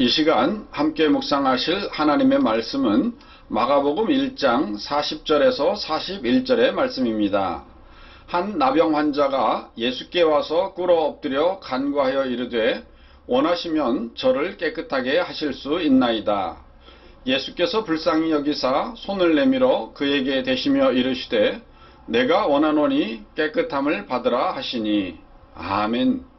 이 시간 함께 묵상하실 하나님의 말씀은 마가복음 1장 40절에서 41절의 말씀입니다. 한 나병 환자가 예수께 와서 꿇어 엎드려 간구하여 이르되 원하시면 저를 깨끗하게 하실 수 있나이다. 예수께서 불쌍히 여기사 손을 내밀어 그에게 대시며 이르시되 내가 원하노니 깨끗함을 받으라 하시니 아멘.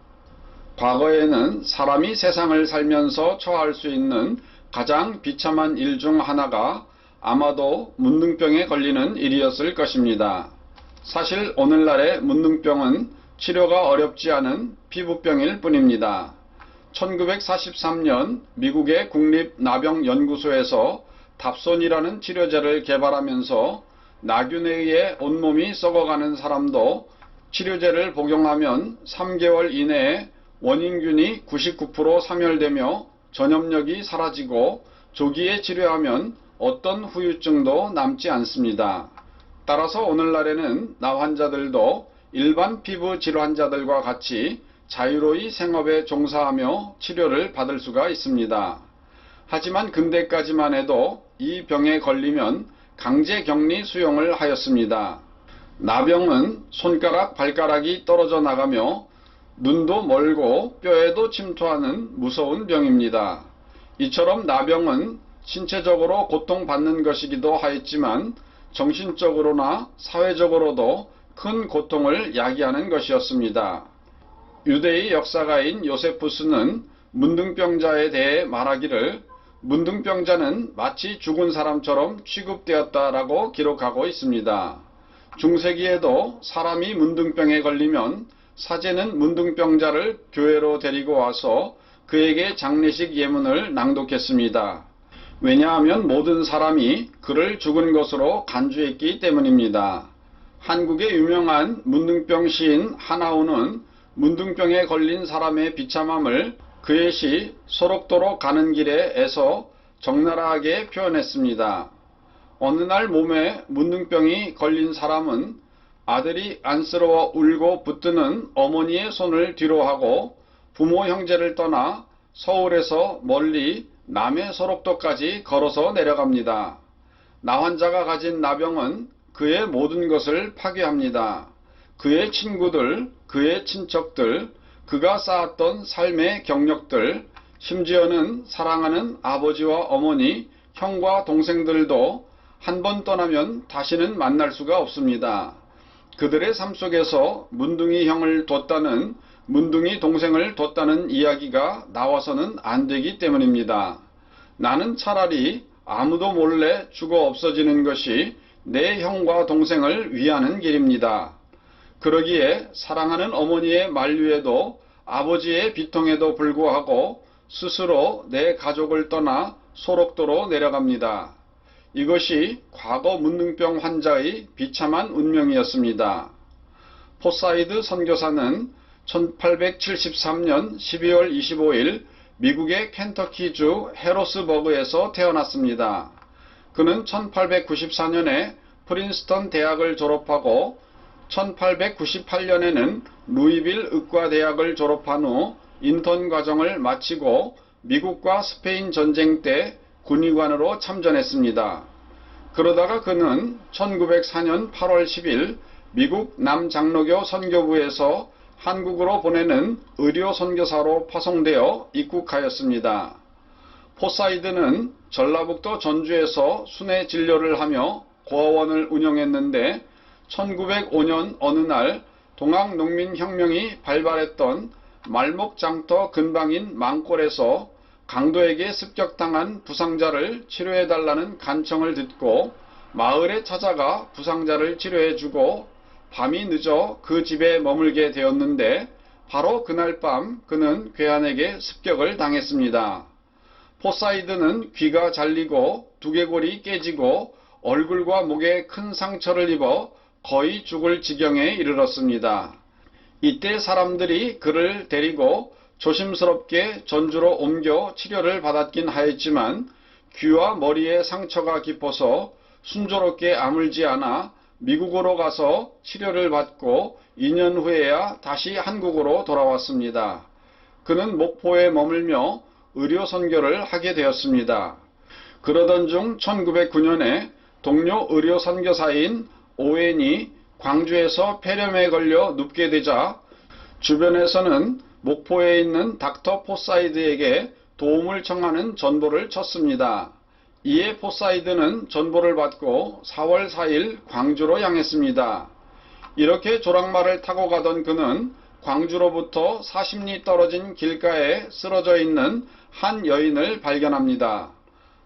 과거에는 사람이 세상을 살면서 처할 수 있는 가장 비참한 일 중 하나가 아마도 문둥병에 걸리는 일이었을 것입니다. 사실 오늘날의 문둥병은 치료가 어렵지 않은 피부병일 뿐입니다. 1943년 미국의 국립나병연구소에서 답손이라는 치료제를 개발하면서 나균에 의해 온몸이 썩어가는 사람도 치료제를 복용하면 3개월 이내에 원인균이 99% 사멸되며 전염력이 사라지고 조기에 치료하면 어떤 후유증도 남지 않습니다. 따라서 오늘날에는 나 환자들도 일반 피부 질환자들과 같이 자유로이 생업에 종사하며 치료를 받을 수가 있습니다. 하지만 근대까지만 해도 이 병에 걸리면 강제 격리 수용을 하였습니다. 나병은 손가락, 발가락이 떨어져 나가며 눈도 멀고 뼈에도 침투하는 무서운 병입니다. 이처럼 나병은 신체적으로 고통받는 것이기도 하였지만 정신적으로나 사회적으로도 큰 고통을 야기하는 것이었습니다. 유대의 역사가인 요세푸스는 문둥병자에 대해 말하기를 문둥병자는 마치 죽은 사람처럼 취급되었다라고 기록하고 있습니다. 중세기에도 사람이 문둥병에 걸리면 사제는 문둥병자를 교회로 데리고 와서 그에게 장례식 예문을 낭독했습니다. 왜냐하면 모든 사람이 그를 죽은 것으로 간주했기 때문입니다. 한국의 유명한 문둥병 시인 하나우는 문둥병에 걸린 사람의 비참함을 그의 시 소록도로 가는 길에에서 적나라하게 표현했습니다. 어느 날 몸에 문둥병이 걸린 사람은 아들이 안쓰러워 울고 붙드는 어머니의 손을 뒤로 하고 부모 형제를 떠나 서울에서 멀리 남해 소록도까지 걸어서 내려갑니다. 나 환자가 가진 나병은 그의 모든 것을 파괴합니다. 그의 친구들, 그의 친척들, 그가 쌓았던 삶의 경력들, 심지어는 사랑하는 아버지와 어머니, 형과 동생들도 한 번 떠나면 다시는 만날 수가 없습니다. 그들의 삶 속에서 문둥이 형을 뒀다는 문둥이 동생을 뒀다는 이야기가 나와서는 안 되기 때문입니다. 나는 차라리 아무도 몰래 죽어 없어지는 것이 내 형과 동생을 위하는 길입니다. 그러기에 사랑하는 어머니의 만류에도 아버지의 비통에도 불구하고 스스로 내 가족을 떠나 소록도로 내려갑니다. 이것이 과거 문둥병 환자의 비참한 운명이었습니다. 포사이드 선교사는 1873년 12월 25일 미국의 켄터키주 헤로스버그에서 태어났습니다. 그는 1894년에 프린스턴 대학을 졸업하고 1898년에는 루이빌 의과대학을 졸업한 후 인턴 과정을 마치고 미국과 스페인 전쟁 때 군의관으로 참전했습니다. 그러다가 그는 1904년 8월 10일 미국 남장로교 선교부에서 한국으로 보내는 의료 선교사로 파송되어 입국하였습니다. 포사이드는 전라북도 전주에서 순회 진료를 하며 고아원을 운영했는데 1905년 어느 날 동학농민혁명이 발발했던 말목장터 근방인 망골에서 강도에게 습격당한 부상자를 치료해달라는 간청을 듣고 마을에 찾아가 부상자를 치료해주고 밤이 늦어 그 집에 머물게 되었는데 바로 그날 밤 그는 괴한에게 습격을 당했습니다. 포사이드는 귀가 잘리고 두개골이 깨지고 얼굴과 목에 큰 상처를 입어 거의 죽을 지경에 이르렀습니다. 이때 사람들이 그를 데리고 조심스럽게 전주로 옮겨 치료를 받았긴 하였지만 귀와 머리에 상처가 깊어서 순조롭게 아물지 않아 미국으로 가서 치료를 받고 2년 후에야 다시 한국으로 돌아왔습니다. 그는 목포에 머물며 의료 선교를 하게 되었습니다. 그러던 중 1909년에 동료 의료 선교사인 오웬이 광주에서 폐렴에 걸려 눕게 되자 주변에서는 목포에 있는 닥터 포사이드에게 도움을 청하는 전보를 쳤습니다. 이에 포사이드는 전보를 받고 4월 4일 광주로 향했습니다. 이렇게 조랑말을 타고 가던 그는 광주로부터 40리 떨어진 길가에 쓰러져 있는 한 여인을 발견합니다.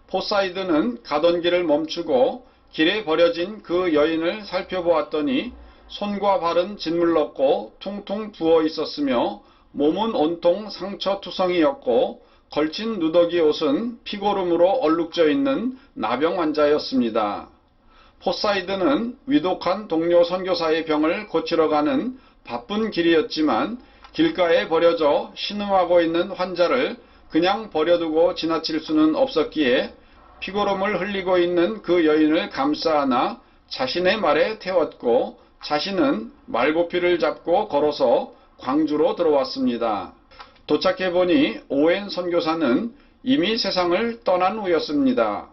포사이드는 가던 길을 멈추고 길에 버려진 그 여인을 살펴보았더니 손과 발은 짓물렀고 퉁퉁 부어 있었으며 몸은 온통 상처투성이었고 걸친 누더기 옷은 피고름으로 얼룩져 있는 나병 환자였습니다. 포사이드는 위독한 동료 선교사의 병을 고치러 가는 바쁜 길이었지만 길가에 버려져 신음하고 있는 환자를 그냥 버려두고 지나칠 수는 없었기에 피고름을 흘리고 있는 그 여인을 감싸 안아 자신의 말에 태웠고 자신은 말고피를 잡고 걸어서 광주로 들어왔습니다. 도착해 보니 오웬 선교사는 이미 세상을 떠난 후였습니다.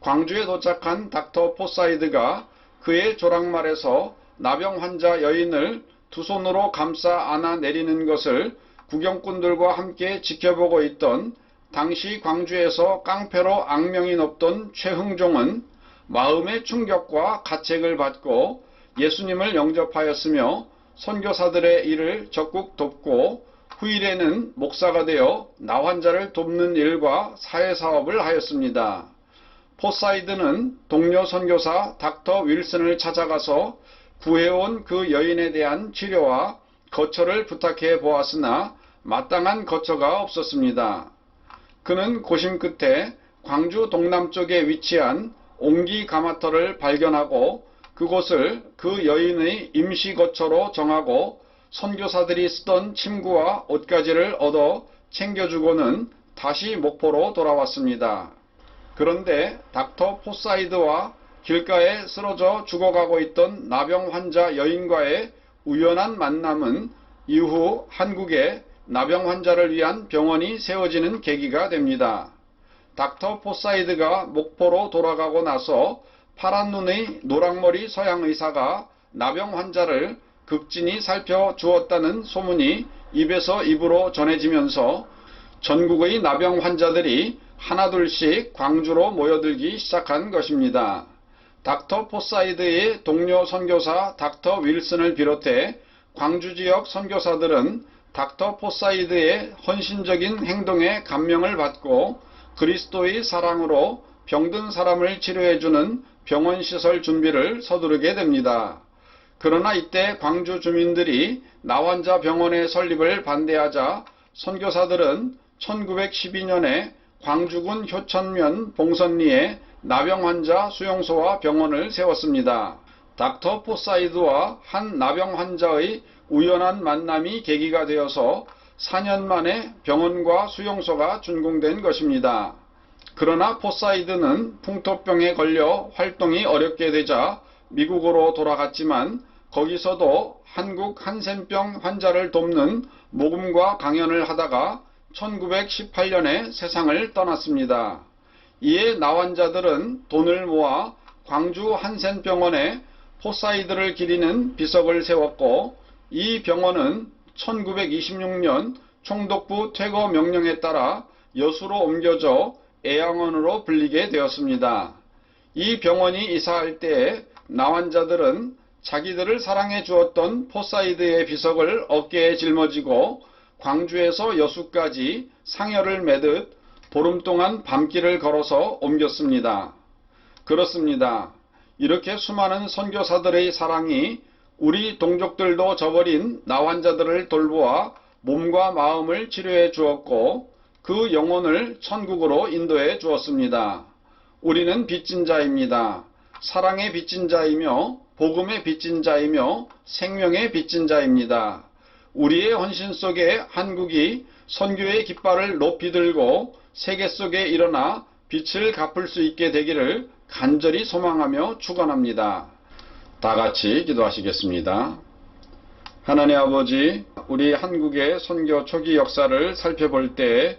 광주에 도착한 닥터 포사이드가 그의 조랑말에서 나병 환자 여인을 두 손으로 감싸 안아 내리는 것을 구경꾼들과 함께 지켜보고 있던 당시 광주에서 깡패로 악명이 높던 최흥종은 마음의 충격과 가책을 받고 예수님을 영접하였으며 선교사들의 일을 적극 돕고 후일에는 목사가 되어 나 환자를 돕는 일과 사회사업을 하였습니다. 포사이드는 동료 선교사 닥터 윌슨을 찾아가서 구해온 그 여인에 대한 치료와 거처를 부탁해 보았으나 마땅한 거처가 없었습니다. 그는 고심 끝에 광주 동남쪽에 위치한 옹기 가마터를 발견하고 그곳을 그 여인의 임시 거처로 정하고 선교사들이 쓰던 침구와 옷가지를 얻어 챙겨주고는 다시 목포로 돌아왔습니다. 그런데 닥터 포사이드와 길가에 쓰러져 죽어가고 있던 나병 환자 여인과의 우연한 만남은 이후 한국에 나병 환자를 위한 병원이 세워지는 계기가 됩니다. 닥터 포사이드가 목포로 돌아가고 나서 파란 눈의 노랑머리 서양 의사가 나병 환자를 극진히 살펴주었다는 소문이 입에서 입으로 전해지면서 전국의 나병 환자들이 하나둘씩 광주로 모여들기 시작한 것입니다. 닥터 포사이드의 동료 선교사 닥터 윌슨을 비롯해 광주 지역 선교사들은 닥터 포사이드의 헌신적인 행동에 감명을 받고 그리스도의 사랑으로 병든 사람을 치료해주는 병원 시설 준비를 서두르게 됩니다. 그러나 이때 광주 주민들이 나환자 병원의 설립을 반대하자 선교사들은 1912년에 광주군 효천면 봉선리에 나병 환자 수용소와 병원을 세웠습니다. 닥터 포사이드와 한 나병 환자의 우연한 만남이 계기가 되어서 4년 만에 병원과 수용소가 준공된 것입니다. 그러나 포사이드는 풍토병에 걸려 활동이 어렵게 되자 미국으로 돌아갔지만 거기서도 한국 한센병 환자를 돕는 모금과 강연을 하다가 1918년에 세상을 떠났습니다. 이에 나환자들은 돈을 모아 광주 한센병원에 포사이드를 기리는 비석을 세웠고 이 병원은 1926년 총독부 퇴거 명령에 따라 여수로 옮겨져 애양원으로 불리게 되었습니다. 이 병원이 이사할 때에 나환자들은 자기들을 사랑해 주었던 포사이드의 비석을 어깨에 짊어지고 광주에서 여수까지 상여를 매듯 보름 동안 밤길을 걸어서 옮겼습니다. 그렇습니다. 이렇게 수많은 선교사들의 사랑이 우리 동족들도 저버린 나환자들을 돌보아 몸과 마음을 치료해 주었고 그 영혼을 천국으로 인도해 주었습니다. 우리는 빚진 자입니다. 사랑의 빚진 자이며 복음의 빚진 자이며 생명의 빚진 자입니다. 우리의 헌신 속에 한국이 선교의 깃발을 높이 들고 세계 속에 일어나 빛을 갚을 수 있게 되기를 간절히 소망하며 축원합니다. 다 같이 기도하시겠습니다. 하나님 아버지, 우리 한국의 선교 초기 역사를 살펴볼 때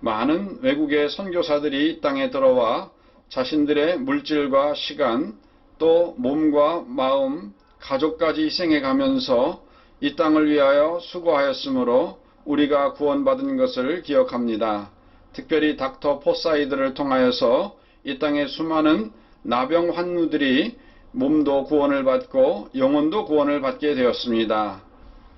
많은 외국의 선교사들이 이 땅에 들어와 자신들의 물질과 시간 또 몸과 마음, 가족까지 희생해 가면서 이 땅을 위하여 수고하였으므로 우리가 구원받은 것을 기억합니다. 특별히 닥터 포사이드를 통하여서 이 땅의 수많은 나병 환우들이 몸도 구원을 받고 영혼도 구원을 받게 되었습니다.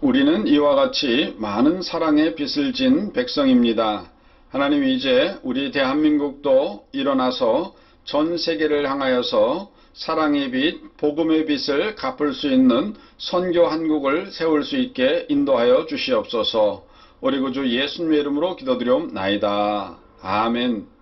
우리는 이와 같이 많은 사랑의 빚을 진 백성입니다. 하나님 이제 우리 대한민국도 일어나서 전 세계를 향하여서 사랑의 빚, 복음의 빚을 갚을 수 있는 선교 한국을 세울 수 있게 인도하여 주시옵소서. 우리 구주 예수님의 이름으로 기도드리옵나이다. 아멘.